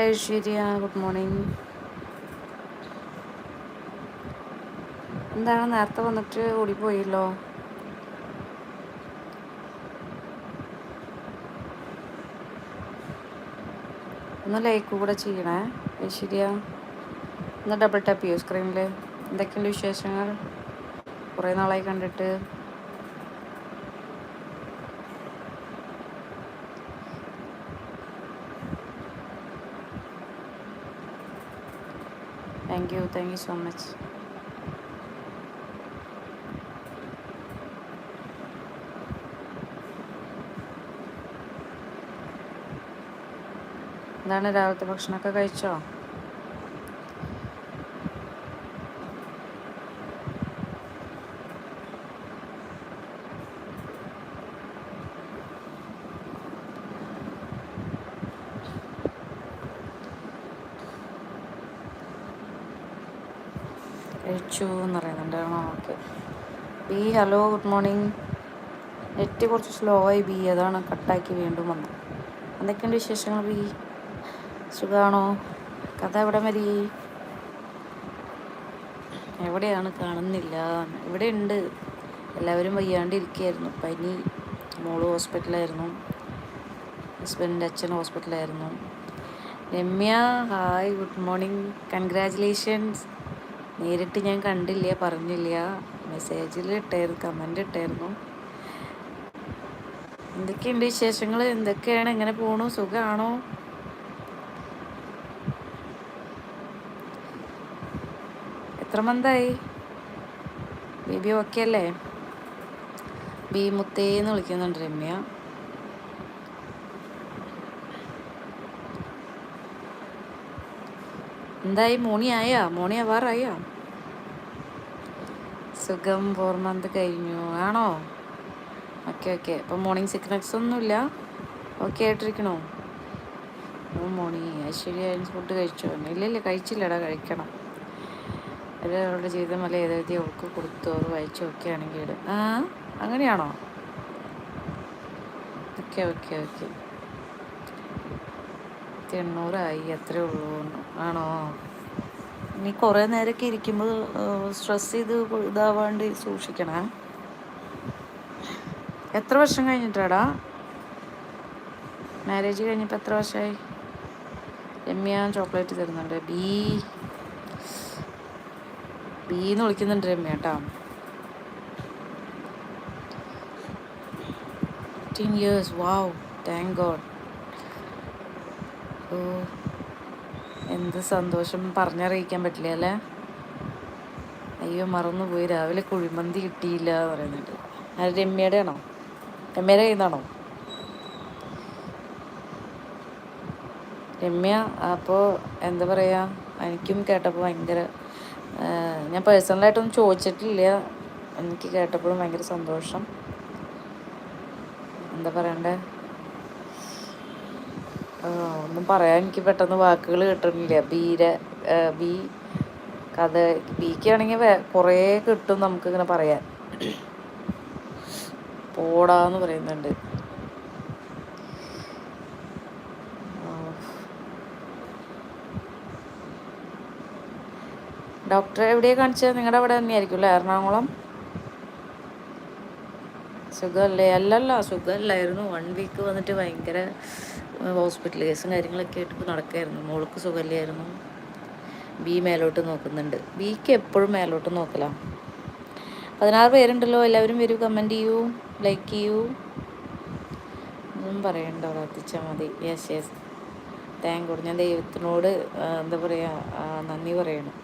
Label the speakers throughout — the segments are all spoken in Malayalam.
Speaker 1: ഹായ് ഐശ്വര്യ ഗുഡ് മോർണിംഗ് എന്താണ് നേരത്തെ വന്നിട്ട് ഓടിപ്പോയല്ലോ ഒന്ന് ലൈക്ക് കൂടെ ചെയ്യണേ ഐശ്വര്യ ഒന്ന് ഡബിൾ ടാപ്പ് ചെയ്യൂ സ്ക്രീനിൽ എന്തൊക്കെയുണ്ട് വിശേഷങ്ങൾ? കുറേ നാളായി കണ്ടിട്ട്. Thank you thank you so much എന്താണ് രാവിലത്തെ ഭക്ഷണമൊക്കെ കഴിച്ചോ? കഴിച്ചു എന്ന് പറയുന്നുണ്ട്. Okay B hello good morning net കുറച്ച് സ്ലോ ആയി ബി അതാണ് കട്ടാക്കി വീണ്ടും വന്നത്. എന്തൊക്കെയുണ്ട് വിശേഷങ്ങൾ ബി സുഖമാണോ കഥ എവിടെ മതി? എവിടെയാണ്? കാണുന്നില്ല. ഇവിടെ ഉണ്ട്. എല്ലാവരും വയ്യാണ്ടിരിക്കുകയായിരുന്നു. പനി മോൾ ഹോസ്പിറ്റലായിരുന്നു. ഹസ്ബൻഡിന്റെ അച്ഛൻ ഹോസ്പിറ്റലായിരുന്നു. Ramya hi good morning congratulations നേരിട്ട് ഞാൻ കണ്ടില്ല പറഞ്ഞില്ല. മെസ്സേജിൽ ഇട്ടായിരുന്നു കമന്റ് ഇട്ടായിരുന്നു. എന്തൊക്കെയുണ്ട് വിശേഷങ്ങൾ എന്തൊക്കെയാണ്? എങ്ങനെ പോണു? സുഖമാണോ എത്ര മന്തായി ബേബി ഓക്കെ അല്ലേ? ബി മുത്തേന്ന് വിളിക്കുന്നുണ്ട് രമ്യ. എന്തായി? മോണി ആയാ മോണി ആവാറായോ സുഖം ഫോർ മന്ത് കഴിഞ്ഞു. ആണോ? Okay okay. അപ്പം മോർണിംഗ് സിക്നസ് ഒന്നുമില്ല. ഓക്കെ ആയിട്ടിരിക്കണോ? ഓ മോണി ഐശ്വര്യ ഫുഡ് കഴിച്ചോ? ഇല്ല ഇല്ല കഴിച്ചില്ലടാ കഴിക്കണം. ഒരാളുടെ ജീവിതം അല്ല ഏതെഴുതി അവൾക്ക് കൊടുത്തു? വായിച്ചു? ആണെങ്കിൽ ആ അങ്ങനെയാണോ? Okay okay okay. എണ്ണൂറായി അത്രേ ഉള്ളൂ. ആണോ? നീ കുറേ നേരമൊക്കെ ഇരിക്കുമ്പോൾ സ്ട്രെസ് ചെയ്ത് ഇതാവാണ്ട് സൂക്ഷിക്കണേ. എത്ര വർഷം കഴിഞ്ഞിട്ടാടാ? മാരേജ് കഴിഞ്ഞപ്പോൾ എത്ര വർഷമായി രമ്യ ചോക്ലേറ്റ് തരുന്നുണ്ട്. ബി. ബീന്ന് വിളിക്കുന്നുണ്ട് രമ്യ കേട്ടോ fifteen years wow thank God ഓ. എന്ത് സന്തോഷം പറഞ്ഞറിയിക്കാൻ പറ്റില്ല അല്ലേ? അയ്യോ മറന്നുപോയി. രാവിലെ കുഴിമന്തി കിട്ടിയില്ല എന്ന് പറയുന്നുണ്ട്. അത് രമ്യയുടെ ആണോ രമ്യയുടെ കയ്യിൽ രമ്യ അപ്പോൾ എന്താ പറയുക എനിക്കും കേട്ടപ്പോൾ ഭയങ്കര ഞാൻ പേഴ്സണലായിട്ടൊന്നും ചോദിച്ചിട്ടില്ല. എനിക്ക് കേട്ടപ്പോഴും ഭയങ്കര സന്തോഷം. എന്താ പറയണ്ടേ? ഒന്നും പറയാൻ എനിക്ക് പെട്ടെന്ന് വാക്കുകൾ കിട്ടുന്നില്ല. ബീര ബി കഥ ബിക്കാണെങ്കിൽ കുറേ കിട്ടും നമുക്കിങ്ങനെ പറയാൻ. പോടാന്ന് പറയുന്നുണ്ട്. ഡോക്ടറെ എവിടെയാണ് കാണിച്ചത് നിങ്ങളുടെ അവിടെ തന്നെയായിരിക്കും അല്ലേ? എറണാകുളം? സുഖമല്ലേ അല്ലല്ല സുഖമല്ലായിരുന്നു വൺ വീക്ക് വന്നിട്ട് ഭയങ്കര ഹോസ്പിറ്റൽ കേസും കാര്യങ്ങളൊക്കെ ആയിട്ട് നടക്കായിരുന്നു. മോൾക്ക് സുഖമില്ലായിരുന്നു. ബി മേലോട്ട് നോക്കുന്നുണ്ട്. ബിക്ക് എപ്പോഴും മേലോട്ട് നോക്കലാം. പതിനാറ് പേരുണ്ടല്ലോ. എല്ലാവരും വരൂ കമന്റ് ചെയ്യൂ ലൈക്ക് ചെയ്യൂ. ഒന്നും പറയണ്ട പ്രാർത്ഥിച്ചാൽ മതി. യെസ് യെസ് താങ്ക് ഗോഡ് ഞാൻ ദൈവത്തിനോട് എന്താ പറയുക നന്ദി പറയണം.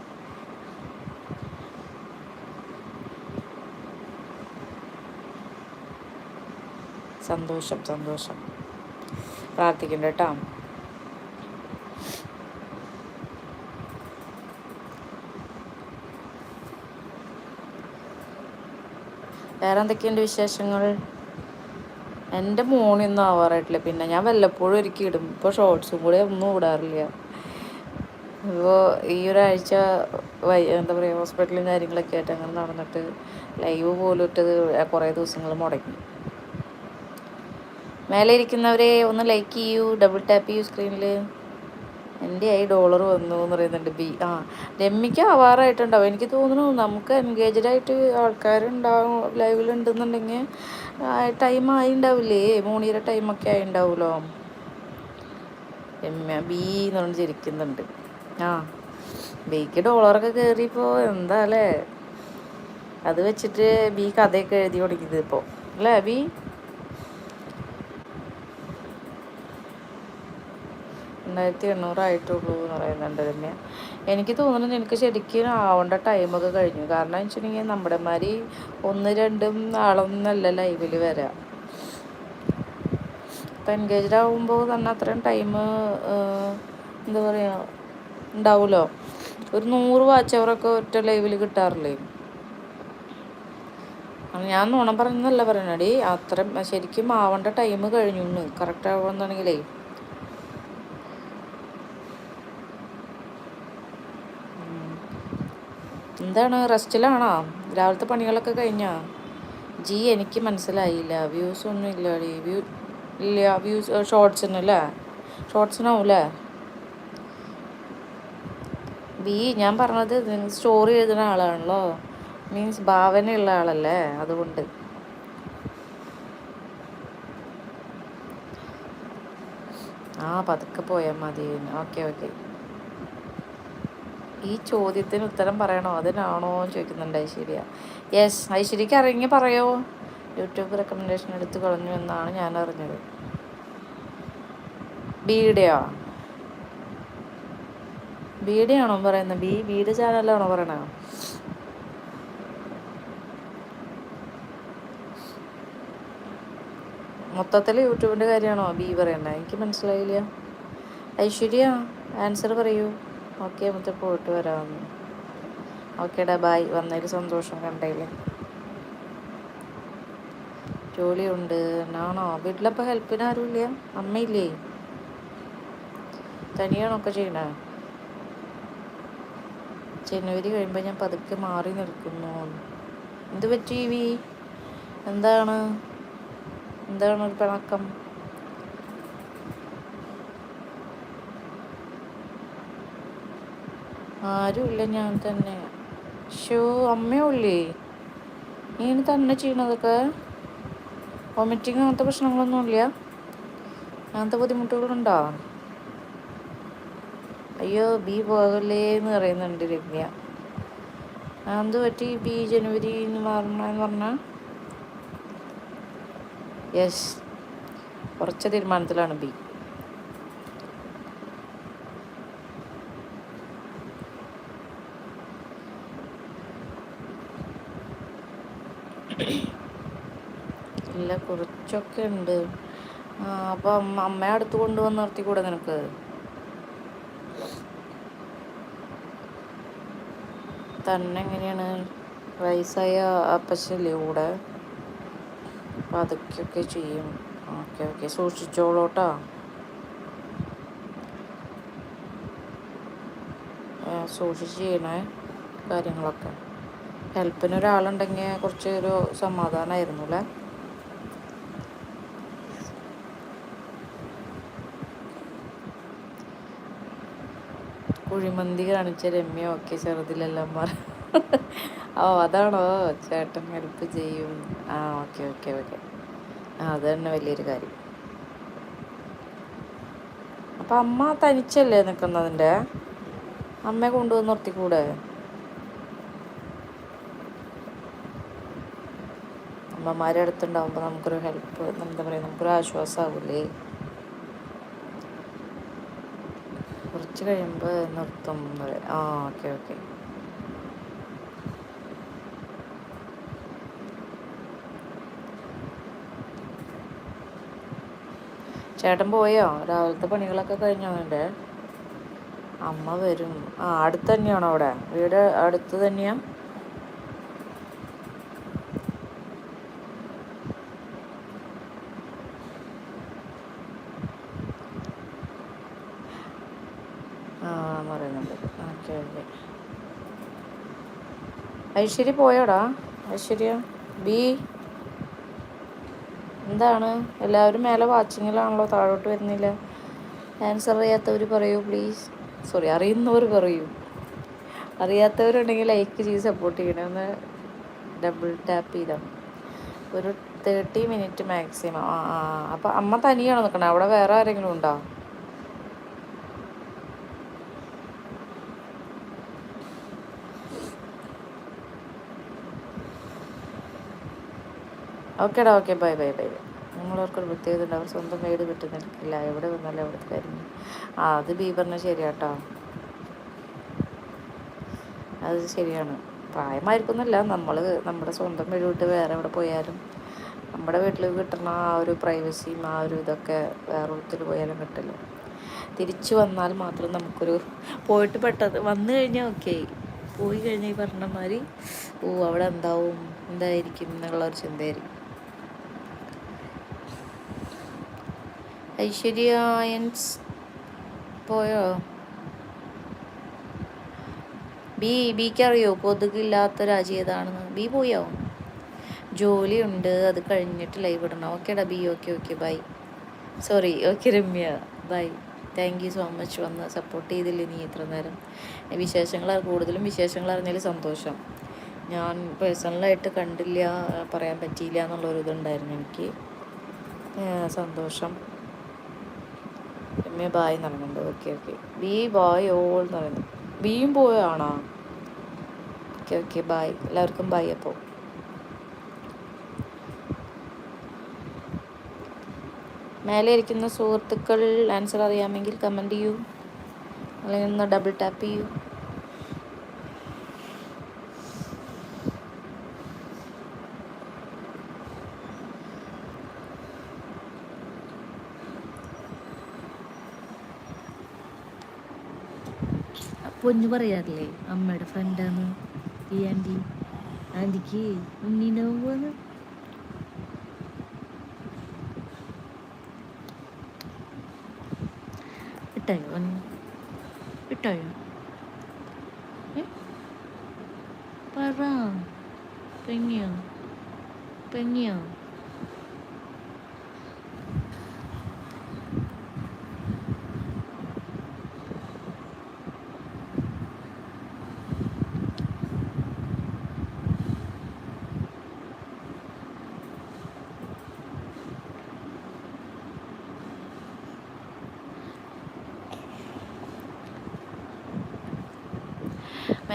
Speaker 1: സന്തോഷം സന്തോഷം. പ്രാർത്ഥിക്കണ്ട കേട്ടോ. വേറെ എന്തൊക്കെയുണ്ട് വിശേഷങ്ങൾ? എന്റെ മോണിയൊന്നും ആവാറായിട്ടില്ല. പിന്നെ ഞാൻ വല്ലപ്പോഴും ഒരുക്കി ഇടും ഇപ്പോൾ ഷോർട്സും കൂടെ ഒന്നും ഇടാറില്ല. ഇപ്പോൾ ഈ ഒരാഴ്ച വൈ എന്താ പറയുക ഹോസ്പിറ്റലും കാര്യങ്ങളൊക്കെ ആയിട്ട് അങ്ങനെ നടന്നിട്ട് ലൈവ് പോലും ഇട്ടത് കുറേ ദിവസങ്ങൾ മുടങ്ങി. മേലെ ഇരിക്കുന്നവരെ ഒന്ന് ലൈക്ക് ചെയ്യൂ ഡബിൾ ടാപ്പ് ചെയ്യൂ സ്ക്രീനിൽ എന്റെ ആയി ഡോളർ വന്നു എന്ന് പറയുന്നുണ്ട് ബി. ആ രമ്മിക്ക് അവാറായിട്ടുണ്ടാവും എനിക്ക് തോന്നുന്നു നമുക്ക് എൻഗേജ്ഡ് ആയിട്ട് ആൾക്കാരുണ്ടാവും ലൈവിലുണ്ടെന്നുണ്ടെങ്കിൽ ടൈം ആയി ഉണ്ടാവില്ലേ മൂണിയുടെ ടൈമൊക്കെ ആയി ഉണ്ടാവുമല്ലോ രമ്യ ബി എന്ന് പറഞ്ഞ് ചിരിക്കുന്നുണ്ട്. ആ ബിക്ക് ഡോളറൊക്കെ കയറിയപ്പോൾ എന്താ അല്ലേ? അത് വെച്ചിട്ട് ബി കഥയൊക്കെ എഴുതി കൊടുക്കുന്നത് ഇപ്പോൾ അല്ലേ ബി? രണ്ടായിരത്തി എണ്ണൂറായിട്ടുള്ളൂ എന്ന് പറയുന്നുണ്ട് തന്നെ എനിക്ക് തോന്നുന്നു എനിക്ക് ശരിക്കും ആവേണ്ട ടൈമൊക്കെ കഴിഞ്ഞു. കാരണം വെച്ചിട്ടുണ്ടെങ്കിൽ നമ്മുടെ മാതിരി ഒന്ന് രണ്ടും ആളൊന്നല്ല ലൈവിൽ വരാം. അപ്പം എൻഗേജ്ഡ് ആകുമ്പോൾ തന്നെ അത്രയും ടൈം എന്താ പറയുക ഉണ്ടാവുമല്ലോ ഒരു നൂറ് വാച്ച് അവറൊക്കെ ഒറ്റ ലൈവിൽ കിട്ടാറില്ലേ? ഞാൻ നോണം പറഞ്ഞതല്ല പറയണടി അത്ര ശരിക്കും ആവേണ്ട ടൈം കഴിഞ്ഞു. കറക്റ്റ് ആവുമെന്നാണെങ്കിലേ എന്താണ്? റെസ്റ്റിലാണോ? രാവിലത്തെ പണികളൊക്കെ കഴിഞ്ഞോ? ജി എനിക്ക് മനസ്സിലായില്ല വ്യൂസ് ഒന്നും ഇല്ല വ്യൂ ഇല്ല വ്യൂസ് ഷോർട്സിനല്ലേ ഷോർട്സിനാവൂലേ? ബി ഞാൻ പറഞ്ഞത് സ്റ്റോറി എഴുതുന്ന ആളാണല്ലോ. മീൻസ് ഭാവനയുള്ള ആളല്ലേ? അതുകൊണ്ട്. ആ പതുക്കെ പോയാൽ മതി ഓക്കെ ഓക്കെ. ഈ ചോദ്യത്തിന് ഉത്തരം പറയണോ? അതിനാണോ എന്ന് ചോദിക്കുന്നുണ്ട് ഐശ്വര്യ. യെസ് ഐശ്വര്യക്ക് അറിഞ്ഞ് പറയോ? യൂട്യൂബ് റെക്കമെൻഡേഷൻ എടുത്തു കളഞ്ഞു എന്നാണ് ഞാൻ അറിഞ്ഞത്. ബീഡിയോ? ബീഡയാണോ പറയുന്നത്? ബി ബീഡ് ചാനലാണോ പറയണത് മൊത്തത്തിൽ യൂട്യൂബിന്റെ കാര്യമാണോ ബി പറയുന്നത് എനിക്ക് മനസ്സിലായില്ല. ഐശ്വര്യ ആൻസർ പറയൂ. ഓക്കെ മുത്ത പോയിട്ട് വരാമെന്ന് ഓക്കേടാ ബായ് വന്നതിൽ സന്തോഷം കണ്ടേലേ ജോലിയുണ്ട്. എന്നാണോ? വീട്ടിലപ്പോൾ ഹെൽപ്പിന് ആരുമില്ല? അമ്മയില്ലേ? തനിയാണോ ഒക്കെ ചെയ്യണേ? ജനുവരി കഴിയുമ്പോൾ ഞാൻ പതുക്കെ മാറി നിൽക്കുന്നു. എന്ത് പറ്റി വി എന്താണ്? എന്താണ് ഒരു പിണക്കം? ആരുമില്ല ഞാൻ തന്നെ. ഷോ അമ്മയുള്ളേ നീ തന്നെ ചെയ്യണതൊക്കെ? വോമിറ്റിങ് അങ്ങനത്തെ പ്രശ്നങ്ങളൊന്നുമില്ല? അങ്ങനത്തെ ബുദ്ധിമുട്ടുകളുണ്ടോ? അയ്യോ ബി പോകല്ലേ എന്ന് പറയുന്നുണ്ട് രമ്യ. എന്ത് പറ്റി? ബി ജനുവരി എന്ന് പറഞ്ഞെന്ന് പറഞ്ഞാൽ യെസ്. കുറച്ച് തീരുമാനത്തിലാണ് ബി. ഇല്ല കുറച്ചൊക്കെ ഉണ്ട്. അപ്പോൾ അമ്മ അമ്മയെ അടുത്ത് കൊണ്ടുവന്ന് നിർത്തിക്കൂടെ നിനക്ക്? തന്നെ എങ്ങനെയാണ്? വയസ്സായ അപ്പച്ചല്ലേ കൂടെ? അപ്പം അതൊക്കെയൊക്കെ ചെയ്യും. Okay okay. സൂക്ഷിച്ചോളൂട്ടോ. സൂക്ഷിച്ച് ചെയ്യണേ കാര്യങ്ങളൊക്കെ. ഹെൽപ്പിന് ഒരാളുണ്ടെങ്കിൽ കുറച്ച് ഒരു സമാധാനമായിരുന്നു അല്ലേ കുഴിമന്തി കാണിച്ച രമ്യ ഒക്കെ ചെറുതിലെല്ലാം പറ ഓ അതാണോ? ചേട്ടൻ ഹെൽപ്പ് ചെയ്യും. ആ ഓക്കെ ഓക്കെ ഓക്കെ. ആ അത് തന്നെ വലിയൊരു കാര്യം. അപ്പം അമ്മ തനിച്ചല്ലേ നിൽക്കുന്നതിന്റെ അമ്മയെ കൊണ്ടുവന്ന് നിർത്തിക്കൂടെ? അമ്മമാരെ അടുത്തുണ്ടാകുമ്പോൾ നമുക്കൊരു ഹെൽപ്പ് എന്താ പറയുക നമുക്കൊരു ആശ്വാസമാവില്ലേ കുറച്ച് കഴിയുമ്പോൾ നിർത്തും ആ ഓക്കെ ഓക്കെ ചേട്ടൻ പോയോ? രാവിലത്തെ പണികളൊക്കെ കഴിഞ്ഞോ അമ്മ വരും. ആ അടുത്ത് തന്നെയാണോ അവിടെ? വീട് അടുത്ത് തന്നെയാണ് പറയുന്നുണ്ട് ഓക്കെ ഓക്കെ ഐശ്വര്യ പോയോടാ? ഐശ്വര്യ ബി. എന്താണ്? എല്ലാവരും മേലെ വാച്ചിങ്ങിലാണല്ലോ താഴോട്ട് വരുന്നില്ല? ആൻസർ അറിയാത്തവർ പറയൂ പ്ലീസ് സോറി അറിയുന്നവർ പറയൂ. അറിയാത്തവരുണ്ടെങ്കിൽ ലൈക്ക് ചെയ്ത് സപ്പോർട്ട് ചെയ്യണേ. ഒന്ന് ഡബിൾ ടാപ്പ് ചെയ്താൽ ഒരു തേർട്ടി മിനിറ്റ് മാക്സിമം ആ ആ അപ്പോൾ അമ്മ തനിയാണ് നിൽക്കണേ അവിടെ വേറെ ആരെങ്കിലും ഉണ്ടോ? ഓക്കേടാ ഓക്കെ ബൈ ബൈ ബൈ നിങ്ങളവർക്കൊരു പ്രത്യേകത ഉണ്ട്. അവർ സ്വന്തം വീട് വിട്ട് നിൽക്കില്ല. എവിടെ വന്നാലും അവിടുത്തെ കാര്യം ആ അത് ബീബറിന് ശരിയാട്ടോ. അത് ശരിയാണ്. പ്രായമായിരിക്കുന്നില്ല. നമ്മൾ നമ്മുടെ സ്വന്തം വീട് വിട്ട് വേറെ എവിടെ പോയാലും നമ്മുടെ വീട്ടിൽ കിട്ടുന്ന ആ ഒരു പ്രൈവസിയും ആ ഒരു ഇതൊക്കെ വേറെ ഒത്തിരി പോയാലും കിട്ടില്ല. തിരിച്ചു വന്നാൽ മാത്രം നമുക്കൊരു പോയിട്ട് പെട്ടത് വന്നു കഴിഞ്ഞാൽ ഓക്കെ. പോയി കഴിഞ്ഞാൽ ഈ പറഞ്ഞ മാതിരി ഓ അവിടെ എന്താവും? എന്തായിരിക്കും? എന്നുള്ളൊരു ചിന്തയായിരിക്കും. ഐശ്വര്യൻസ് പോയോ? ബി ബിക്ക് അറിയോ? കൊതുകില്ലാത്ത രാജ്യം ഏതാണെന്ന് ബി പോയോ? ജോലിയുണ്ട്. അത് കഴിഞ്ഞിട്ട് ലൈവ് ഇടണം ഓക്കേടാ B. Okay okay bye sorry okay Ramya. Bye thank you so much വന്ന് സപ്പോർട്ട് ചെയ്തില്ലേ നീ ഇത്ര നേരം? വിശേഷങ്ങൾ കൂടുതലും വിശേഷങ്ങൾ അറിഞ്ഞാൽ സന്തോഷം. ഞാൻ പേഴ്സണലായിട്ട് കണ്ടില്ല പറയാൻ പറ്റിയില്ല എന്നുള്ളൊരു ഇതുണ്ടായിരുന്നു എനിക്ക് സന്തോഷം. രമ്യ ബായ് എന്ന് പറയുന്നുണ്ട്. Okay okay B bye all എന്ന് പറയുന്നു. ബിയും ആണോ? ഓക്കെ ഓക്കെ ബായ് എല്ലാവർക്കും ബായ് അപ്പോൾ മേലെ ഇരിക്കുന്ന സുഹൃത്തുക്കൾ ആൻസർ അറിയാമെങ്കിൽ കമന്റ് ചെയ്യൂ. അല്ലെങ്കിൽ ഒന്ന് ഡബിൾ ടാപ്പ് ചെയ്യൂ. പൊന്നു പറയാറില്ലേ? അമ്മയുടെ ഫ്രണ്ടാണ് ഈ ആന്റി ആന്റിക്ക് ഉണ്ണീണ്ടാവും പോന്ന് ഇട്ടായോ? ഇട്ടായോ? പറ. പെങ്ങിയോ? പെങ്ങിയോ?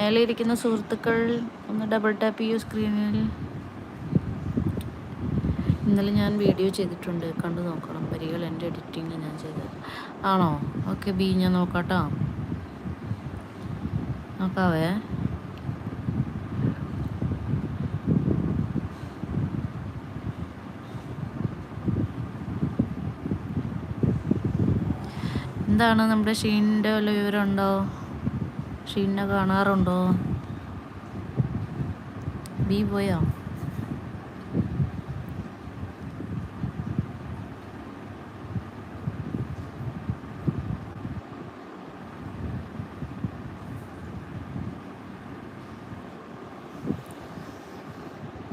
Speaker 1: മേലെ ഇരിക്കുന്ന സുഹൃത്തുക്കൾ ഒന്ന് ഡബിൾ ടാപ്പ് ചെയ്യൂ സ്ക്രീനിൽ ഇന്നലെ ഞാൻ വീഡിയോ ചെയ്തിട്ടുണ്ട്. കണ്ടു നോക്കണം. വരികൾ എന്റെ എഡിറ്റിംഗ് ഞാൻ ചെയ്തത്. ആണോ? ഓക്കെ ബി ഞാൻ നോക്കാട്ടോ. നോക്കാവേ. എന്താണ് നമ്മുടെ ഷീനിന്റെ വല്ല വിവരമുണ്ടോ? ഷീനെ കാണാറുണ്ടോ? ബി പോയോ?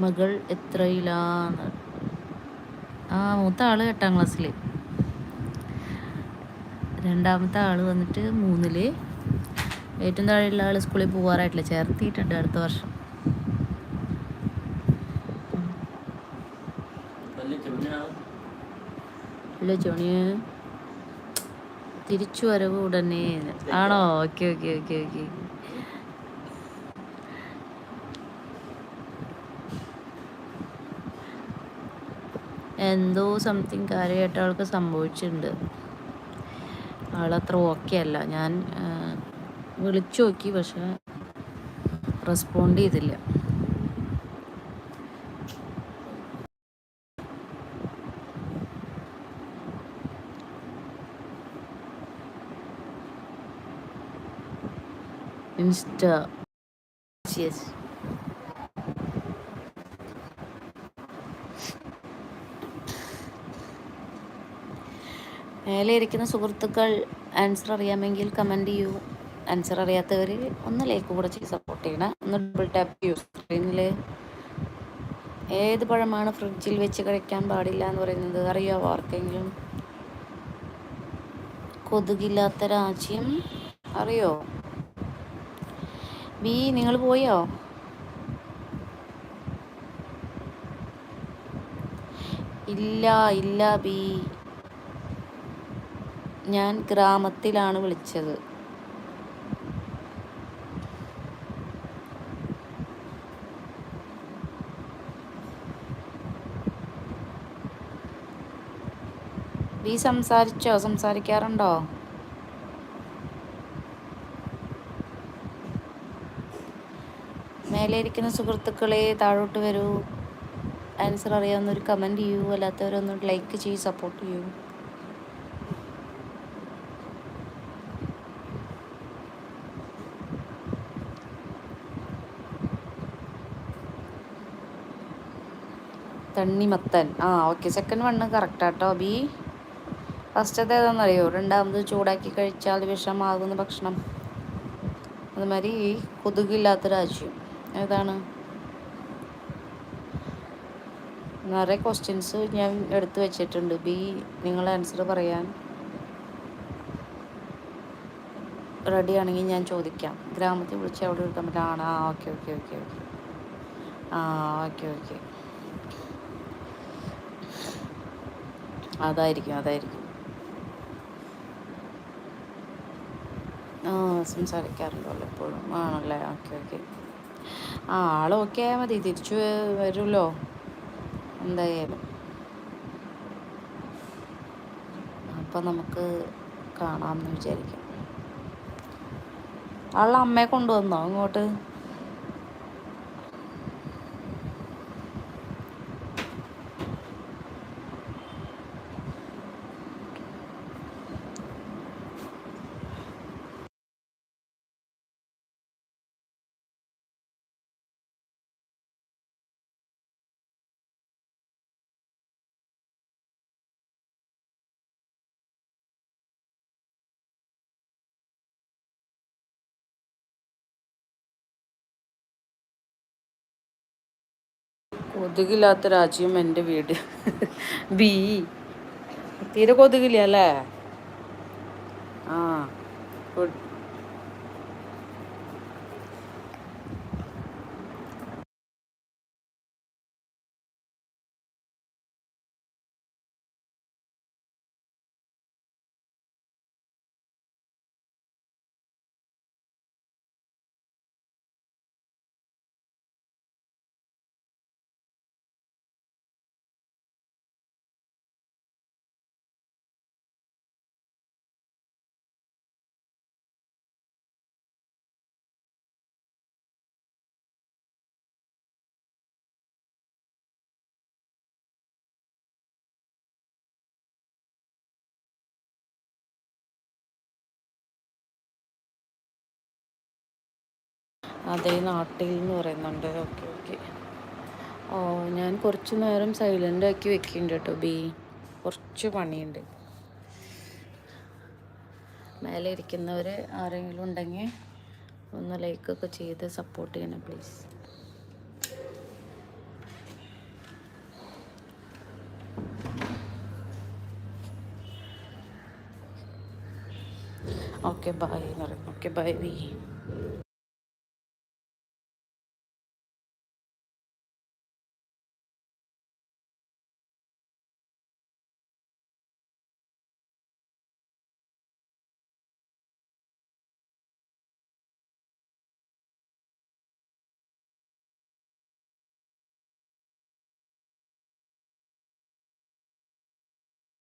Speaker 1: മകൾ എത്രയിലാണ്? ആ മൂത്ത ആൾ എട്ടാം ക്ലാസ്സിൽ രണ്ടാമത്തെ ആൾ വന്നിട്ട് മൂന്നിൽ. ഏറ്റവും താഴെയുള്ള ആൾ സ്കൂളിൽ പോകാറായിട്ടില്ല ചേർത്തിയിട്ടുണ്ട് അടുത്ത വർഷം. അല്ല ജോണിയ. തിരിച്ചു വരവ് ഉടനെ. ആണോ? Okay okay okay okay. എന്തോ സംതിങ് കാര്യമായിട്ട് ആൾക്ക് സംഭവിച്ചിട്ടുണ്ട്. ആളത്ര ഓക്കെ അല്ല. ഞാൻ വിളിച്ചു നോക്കി പക്ഷെ റെസ്പോണ്ട് ചെയ്തില്ല. ഇൻസ്റ്റ മേലെ ഇരിക്കുന്ന സുഹൃത്തുക്കൾ ആൻസർ അറിയാമെങ്കിൽ കമന്റ് ചെയ്യൂ. ആൻസർ അറിയാത്തവർ ഒന്ന് ലൈക്ക് കൂടെ ചെയ്ത് സപ്പോർട്ട് ചെയ്യണം. ഒന്ന് ഡബിൾ ടാപ്പ് യൂസ് സ്ക്രീനിൽ ഏത് പഴമാണ് ഫ്രിഡ്ജിൽ വെച്ച് കഴിക്കാൻ പാടില്ല എന്ന് പറയുന്നത്? അറിയാവോ ആർക്കെങ്കിലും കൊതുകില്ലാത്ത രാജ്യം. അറിയോ? ബി നിങ്ങൾ പോയോ? ഇല്ല ഇല്ല ബി. ഞാൻ ഗ്രാമത്തിലാണ് വിളിച്ചത്. ബി സംസാരിച്ചോ? സംസാരിക്കാറുണ്ടോ? മേലെ ഇരിക്കുന്ന സുഹൃത്തുക്കളെ താഴോട്ട് വരൂ. ആൻസർ അറിയാവുന്ന ഒരു കമന്റ് ചെയ്യൂ. അല്ലാത്തവരൊന്ന് ലൈക്ക് ചെയ്യൂ സപ്പോർട്ട് ചെയ്യൂ. തണ്ണിമത്തൻ. ആ ഓക്കെ സെക്കൻഡ് വണ്ണ് കറക്റ്റാട്ടോ ബി ഫസ്റ്റത്തെ ഏതാണെന്നറിയോ രണ്ടാമത് ചൂടാക്കി കഴിച്ചാൽ വിഷമാകുന്ന ഭക്ഷണം. അതുമാതിരി കൊതുകില്ലാത്ത രാജ്യം. ഏതാണ്? നിറയെ ക്വസ്റ്റ്യൻസ് ഞാൻ എടുത്തു വെച്ചിട്ടുണ്ട്. ബി നിങ്ങൾ ആൻസർ പറയാൻ റെഡി ആണെങ്കിൽ ഞാൻ ചോദിക്കാം. ഗ്രാമത്തിൽ വിളിച്ച് അവിടെ ഒരു ആണ്. ആ ഓക്കെ ഓക്കെ ഓക്കെ ഓക്കെ ആ ഓക്കെ ഓക്കെ അതായിരിക്കും അതായിരിക്കും. ആ സംസാരിക്കാറുണ്ടല്ലോ എപ്പോഴും ആണല്ലേ? Okay okay. ആ ആൾ ഓക്കെ ആയാൽ മതി. തിരിച്ചു വരുമല്ലോ എന്തായാലും. അപ്പം നമുക്ക് കാണാമെന്ന് വിചാരിക്കാം. ആളുടെ അമ്മയെ കൊണ്ടുവന്നോ? ഇങ്ങോട്ട്. കൊതുകില്ലാത്ത രാജ്യം എന്റെ വീട്. ബി. തീരെ കൊതുകില്ല അല്ലേ? ആ. ഗുഡ് അതേ നാട്ടിൽ എന്ന് പറയുന്നുണ്ട്. Okay okay. ഓ ഞാൻ കുറച്ച് നേരം സൈലന്റ് ആക്കി വെക്കുന്നുണ്ട് കേട്ടോ ബി. കുറച്ച് പണിയുണ്ട്. മേലെ ഇരിക്കുന്നവർ ആരെങ്കിലും ഉണ്ടെങ്കിൽ ഒന്ന് ലൈക്കൊക്കെ ചെയ്ത് സപ്പോർട്ട് ചെയ്യണം പ്ലീസ് ഓക്കെ ബൈ എന്ന് പറയും ഓക്കെ ബൈ ബി.